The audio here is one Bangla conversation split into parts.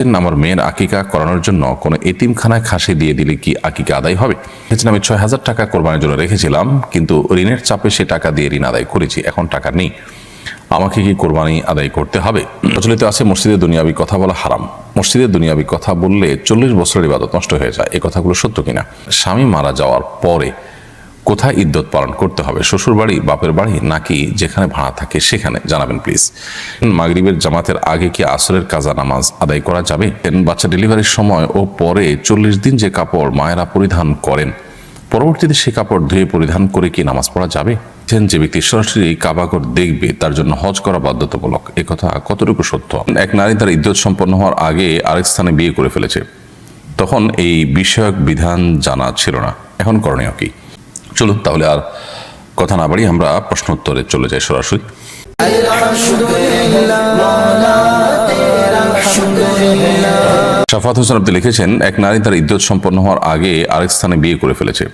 আমার মেয়ের আকিকা করানোর জন্য কোনো এতিমখানায় খাসি দিয়ে দিলে কি আকিকা আদায় হবে? বলেছেন, আমি ছয় হাজার টাকা কোরবানির জন্য রেখেছিলাম, কিন্তু ঋণের চাপে সে টাকা দিয়ে ঋণ আদায় করেছি, এখন টাকা নেই। আমাকে কি কোরবানি আদায় করতে হবে? প্রচলিত আছে, মসজিদে দুনিয়াবি কথা বলা হারাম। মসজিদে দুনিয়াবি কথা বললে চল্লিশ বছরের ইবাদত নষ্ট হয়ে যায়। এই কথাগুলো সত্য কিনা? স্বামী মারা যাওয়ার পরে কোথায় ইদ্যত পালন করতে হবে? শ্বশুর বাড়ি বাপের বাড়ি, নাকি যেখানে ভাড়া থাকে সেখানে? জানাবেন প্লিজ মাগরিবের জামাতের আগে কি আসরের কাজা নামাজ আদায় করা যাবে? বাচ্চা ডেলিভারির সময় ও পরে চল্লিশ দিন যে কাপড় মায়েরা পরিধান করেন, পরবর্তীতে সে কাপড় ধুয়ে পরিধান করে কি নামাজ পড়া যাবে? যে ব্যক্তি সরাসরি কাবাগর দেখবে, তার জন্য হজ করা বাধ্যতামূলক। কথা কতটুকু সত্য? এক নারী তার ইদ্যত সম্পন্ন হওয়ার আগে আরেক স্থানে বিয়ে করে ফেলেছে। তখন এই বিষয়ক বিধান জানা ছিল না। এখন করণীয় কি? চলুন তাহলে আর কথা না বাড়ি আমরা প্রশ্ন উত্তরে চলে যাই সরাসরি। শাফাত হোসেন আপনি লিখেছেন, এক নারী তার ইদ্যত সম্পন্ন হওয়ার আগে আরেক স্থানে বিয়ে করে ফেলেছে।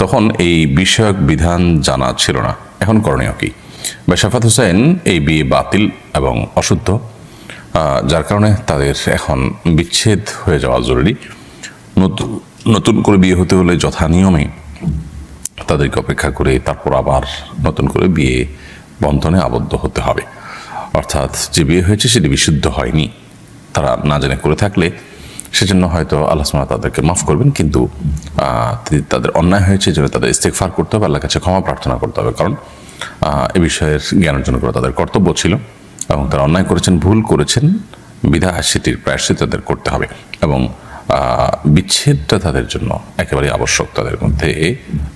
তখন এই বিষয়ক বিধান জানা ছিল না। এখন করণীয় কি? বা শাফাত হোসেন এই বিয়ে বাতিল এবং অশুদ্ধ যার কারণে তাদের এখন বিচ্ছেদ হয়ে যাওয়া জরুরি। নতুন নতুন করে বিয়ে হতে হলে যথা নিয়মে তাদেরকে অপেক্ষা করে তারপর আবার নতুন করে বিয়ে বন্ধনে আবদ্ধ হতে হবে। অর্থাৎ যে বিয়ে হয়েছে সেটি বিশুদ্ধ হয়নি। তারা না জেনে করে থাকলে সেজন্য হয়তো আল্লাহ সুবহানাহু তাদেরকে মাফ করবেন, কিন্তু তাদের অন্যায় হয়েছে যেন তাদের ইস্তেকফার করতে হবে আল্লাহ কাছে ক্ষমা প্রার্থনা করতে হবে। কারণ এ বিষয়ের জ্ঞান অর্জন করা তাদের কর্তব্য ছিল এবং তারা অন্যায় করেছেন, ভুল করেছেন বিধা সেটির প্রায়শ্চিত তাদের করতে হবে এবং বিচ্ছেদটা তাদের জন্য একেবারে আবশ্যক তাদের মধ্যে।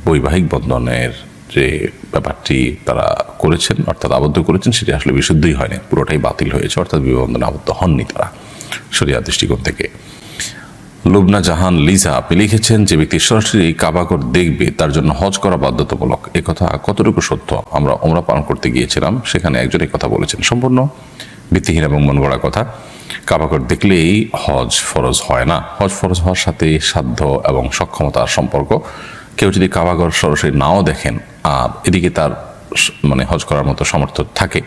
বৈবাহিক বন্ধনের যে ব্যাপারটি তারা করেছেন, অর্থাৎ আবদ্ধ করেছেন, সেটি আসলে বিশুদ্ধই হয়নি। পুরোটাই বাতিল হয়েছে, অর্থাৎ বিবাহ বন্ধনে আবদ্ধ হননি তারা শরিয়া দৃষ্টিকোণ থেকে। লুবনা জাহান লিজা, আপনি লিখেছেন যে ব্যক্তি সরাসরি কাবাগর দেখবে, তার জন্য হজ করা বাধ্যতামূলক। কথা কতটুকু সত্য? আমরা ওমরা পালন করতে গিয়েছিলাম, সেখানে একজন কথা বলেছেন। সম্পূর্ণ ভিত্তিহীন এবং মন গড়া কথা। কাবাগর দেখলেই হজ ফরজ হয় না। হজ ফরজ হওয়ার সাথে সাধ্য এবং সক্ষমতার সম্পর্ক। কেউ যদি কাবাগর সরাসরি নাও দেখেন আর এদিকে তার মানে হজ করার মতো সামর্থ্য থাকে,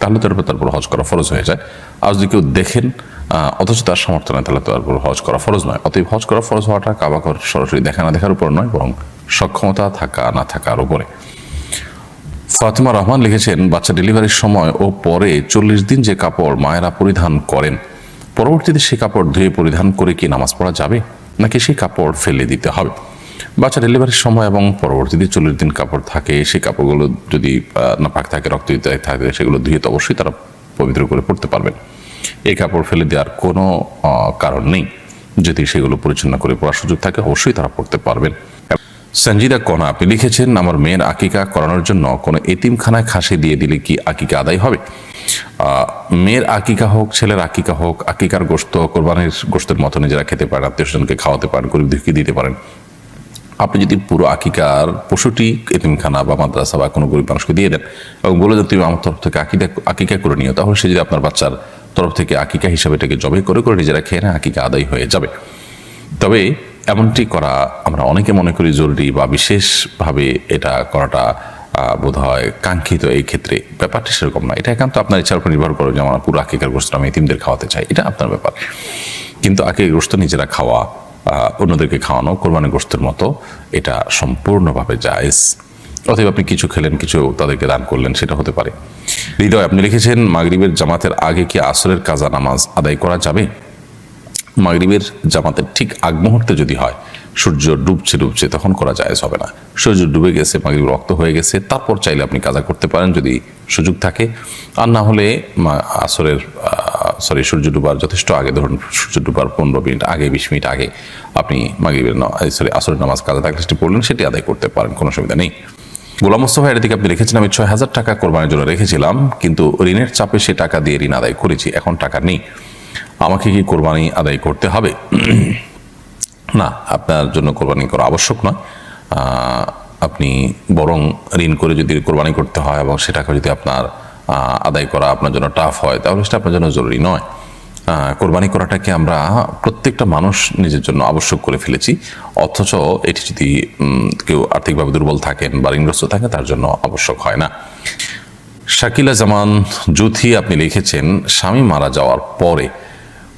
তাহলে তার উপর তারপর হজ করা ফরজ হয়ে যায়। আর যদি কেউ দেখেন অথচ তার সামর্থ্য নেই, তাহলে তারপর হজ করা ফরজ নয়। অতএব হজ করা ফরজ হওয়াটা কাবাকর সরাসরি দেখা না দেখার উপর নয়, বরং সক্ষমতা থাকা, না থাকার উপরে। ফাতিমা রহমান লিখেছেন, বাচ্চা ডেলিভারির সময় ও পরে চল্লিশ দিন যে কাপড় মায়েরা পরিধান করেন, পরবর্তীতে সে কাপড় ধুয়ে পরিধান করে কি নামাজ পড়া যাবে? নাকি সেই কাপড় ফেলে দিতে হবে? বাচ্চা ডেলিভারির সময় এবং পরবর্তীতে চল্লিশ দিন কাপড় থাকে, সেই কাপড়গুলো যদি নাপাক থাকে, রক্ত থাকে, সেগুলো ধুয়ে তো অবশ্যই তারা পবিত্র করে পড়তে পারবেন। এই কাপড় ফেলে দেওয়ার কোনো কারণ নেই। যদি সেগুলো পরিচ্ছন্ন করে পড়ার সুযোগ থাকে, অবশ্যই তারা পড়তে পারবেন। সঞ্জিদা কনা, আপনি লিখেছেন, আমার মেয়ের আকিকা করানোর জন্য কোনো এতিমখানায় খাসি দিয়ে দিলে কি আকিকা আদায় হবে? মেয়ের আকিকা হোক, ছেলের আকিকা হোক, আকিকার গোস্ত কোরবানির গোস্তের মতো নিজেরা খেতে পারেন আত্মীয় স্বজনকে খাওয়াতে পারেন গরিব দুঃখী দিতে পারেন আপনি যদি পুরো আকিকার পশুটি এতিমখানা বা মাদ্রাসা বা কোনো গরিব মানুষকে দিয়ে দেন এবং বলে দেন তুমি আমার তরফ থেকে আকিকা আকিকা করে নিও, তাহলে সে যদি আপনার বাচ্চার তরফ থেকে আকিকা হিসাবে এটাকে জবে করে করে নিজেরা খেয়ে না আকিকা আদায় হয়ে যাবে। তবে এমনটি করা আমরা অনেকে মনে করি জরুরি বা বিশেষভাবে এটা করাটা বোধ হয় কাঙ্ক্ষিত এই ক্ষেত্রে ব্যাপারটা সেরকম না। এটা একান্ত আপনার ইচ্ছার উপর নির্ভর করে যে, আমার পুরো আকিকার গোষ্ঠ আমি এতিমদের খাওয়াতে চাই। এটা আপনার ব্যাপার। কিন্তু আকিকার গোষ্ঠ নিজেরা খাওয়া অন্যদেরকে খাওয়ানো কোরবানি গোষ্ঠের মতো, এটা সম্পূর্ণভাবে জায়েজ। অতএব আপনি কিছু খেলেন, কিছু তাদেরকে দান করলেন, সেটা হতে পারে। হৃদয়, আপনি লিখেছেন, মাগরিবের জামাতের আগে কি আসরের কাজা নামাজ আদায় করা যাবে? মাগরিবের জামাতের ঠিক আগ মুহূর্তে যদি হয়, সূর্য ডুবছে ডুবছে, তখন করা যায় হবে না। সূর্য ডুবে গেছে, মাগরিব রক্ত হয়ে গেছে, তারপর চাইলে আপনি কাজা করতে পারেন যদি সুযোগ থাকে। আর না হলে আসরের সরি সূর্য ডুবার যথেষ্ট আগে, ধরুন সূর্য ডুবার পনেরো মিনিট আগে, বিশ মিনিট আগে আপনি মাগরিবের সরি আসরের নামাজ কাজা থাকলে সেটি পড়লেন, সেটি আদায় করতে পারেন, কোনো সুবিধা নেই। গোলাম মোস্তফা এর দিকে আপনি লিখেছেন আমি ছয় হাজার টাকা কোরবানির জন্য রেখেছিলাম, কিন্তু ঋণের চাপে সে টাকা দিয়ে ঋণ আদায় করেছি, এখন টাকা নেই। আমাকে কি কোরবানি আদায় করতে হবে? না, আপনার জন্য কোরবানি করা আবশ্যক নয়। আপনি বরং ঋণ করে যদি কোরবানি করতে হয় এবং সেটাকে যদি আপনার আদায় করা আপনার জন্য টাফ হয়, তাহলে সেটা আপনার জন্য জরুরি নয়। কোরবানি করাটাকে আমরা প্রত্যেকটা মানুষ নিজের জন্য আবশ্যক করে ফেলেছি, অথচ এটি যদি কেউ আর্থিকভাবে দুর্বল থাকেন বা ঋণগ্রস্ত থাকেন, তার জন্য আবশ্যক হয় না। শাকিলা জামান জুথি আপনি লিখেছেন, স্বামী মারা যাওয়ার পরে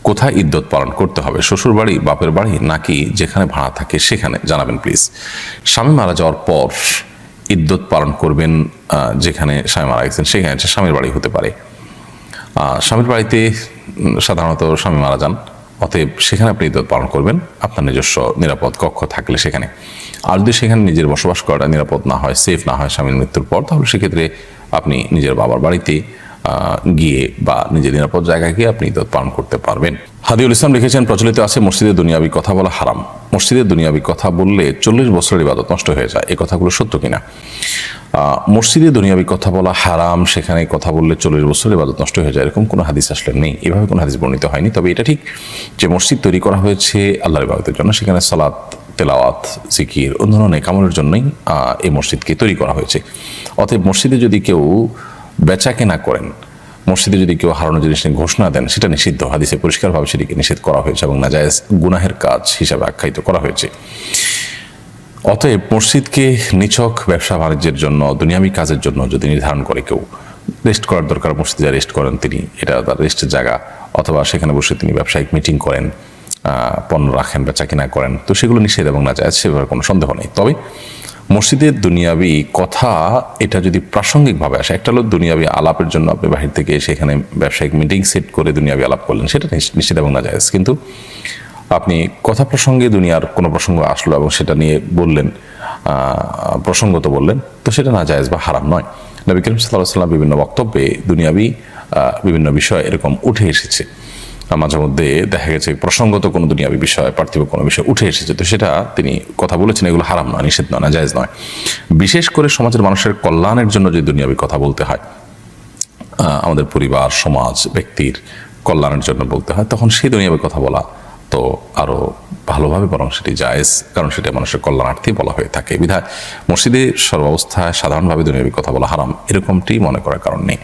কোথায় ইদ্যত পালন করতে হবে, শ্বশুর বাড়ি, বাপের বাড়ি, নাকি যেখানে ভাড়া থাকে সেখানে? জানাবেন প্লিজ স্বামী মারা যাওয়ার পর ইদ্যত পালন করবেন যেখানে স্বামী মারা গেছেন, সেখানে স্বামীর বাড়ি হতে পারে। স্বামীর বাড়িতে সাধারণত স্বামী মারা যান, অতএব সেখানে আপনি ইদ্যত পালন করবেন, আপনার নিজস্ব নিরাপদ কক্ষ থাকলে সেখানে। আর যদি সেখানে নিজের বসবাস করাটা নিরাপদ না হয় সেফ না হয় স্বামীর মৃত্যুর পর, তাহলে সেক্ষেত্রে আপনি নিজের বাবার বাড়িতে গিয়ে বা নিজের নিরাপদ জায়গায় গিয়ে আপনি ইদ্যত পালন করতে পারবেন। হাদিউল ইসলাম লিখেছেন, প্রচলিত আছে মসজিদে দুনিয়াবি কথা বলা হারাম। মসজিদে দুনিয়াবি কথা বললে চল্লিশ বছরের ইবাদত নষ্ট হয়ে যায়। এই কথাগুলো সত্য কিনা? মসজিদে দুনিয়াবি কথা বলা হারাম, সেখানে কথা বললে চল্লিশ বছরের ইবাদত নষ্ট হয়ে যায়, এরকম কোনো হাদিস আসলে নেই। এভাবে কোনো হাদিস বর্ণিত হয়নি। তবে এটা ঠিক যে মসজিদ তৈরি করা হয়েছে আল্লাহর ইবাদতের জন্য, সেখানে সালাত, তেলাওয়াত, জিকির ধরনের নেকামলের জন্যই এই মসজিদকে তৈরি করা হয়েছে। অতএব মসজিদে যদি কেউ বেচা কেনা করেন মসজিদে যদি কেউ হারানো জিনিস নিয়ে ঘোষণা দেন, সেটা নিষিদ্ধ। হাদিসে পরিষ্কারভাবে সেটিকে নিষেধ করা হয়েছে এবং নাজায়েজ গুনাহের কাজ হিসাবে আখ্যায়িত করা হয়েছে। অতএব মসজিদকে নিছক ব্যবসা বাণিজ্যের জন্য, দুনিয়াবি কাজের জন্য যদি নির্ধারণ করে কেউ, রেস্ট করার দরকার, মসজিদে রেস্ট করেন তিনি, এটা তার রেস্টের জায়গা, অথবা সেখানে বসে তিনি ব্যবসায়িক মিটিং করেন পণ্য রাখেন, বেচা কিনা করেন, তো সেগুলো নিষেধ এবং না যায় সেভাবে কোনো সন্দেহ নেই। তবে মসজিদের দুনিয়াবি কথা এটা যদি প্রাসঙ্গিকভাবে আসে, একটা হলো দুনিয়াবি আলাপের জন্য আপনি বাহির থেকে সেখানে ব্যবসায়িক মিটিং সেট করে দুনিয়াবি আলাপ করলেন, সেটা নিশ্চিত এবং না যায় কিন্তু আপনি কথা প্রসঙ্গে দুনিয়ার কোনো প্রসঙ্গ আসলো এবং সেটা নিয়ে বললেন প্রসঙ্গত বললেন, তো সেটা না জায়েজ বা হারাম নয়। নবী করিম সাল্লাহ সাল্লাম বিভিন্ন বক্তব্যে দুনিয়াবি বিভিন্ন বিষয় এরকম উঠে এসেছে। মাঝে মধ্যে দেখা গেছে প্রসঙ্গত কোনো দুনিয়াবি বিষয়, পার্থিব কোনো বিষয় উঠে এসেছে। তো সেটা তিনি কথা বলেছেন, এগুলো হারাম নয়, নিষেধ নয় না জায়েজ নয়। বিশেষ করে সমাজের মানুষের কল্যাণের জন্য যে দুনিয়াবি কথা বলতে হয় আমাদের পরিবার, সমাজ, ব্যক্তির কল্যাণের জন্য বলতে হয়, তখন সেই দুনিয়াবে কথা বলা তো আরও ভালোভাবে বরং সেটি জায়েজ, কারণ সেটা মানুষের কল্যাণার্থে বলা হয়ে থাকে। বিধায় মসজিদে সর্বাবস্থায় সাধারণভাবে দুনিয়াবি কথা বলা হারাম, এরকমটি মনে করার কারণ নেই।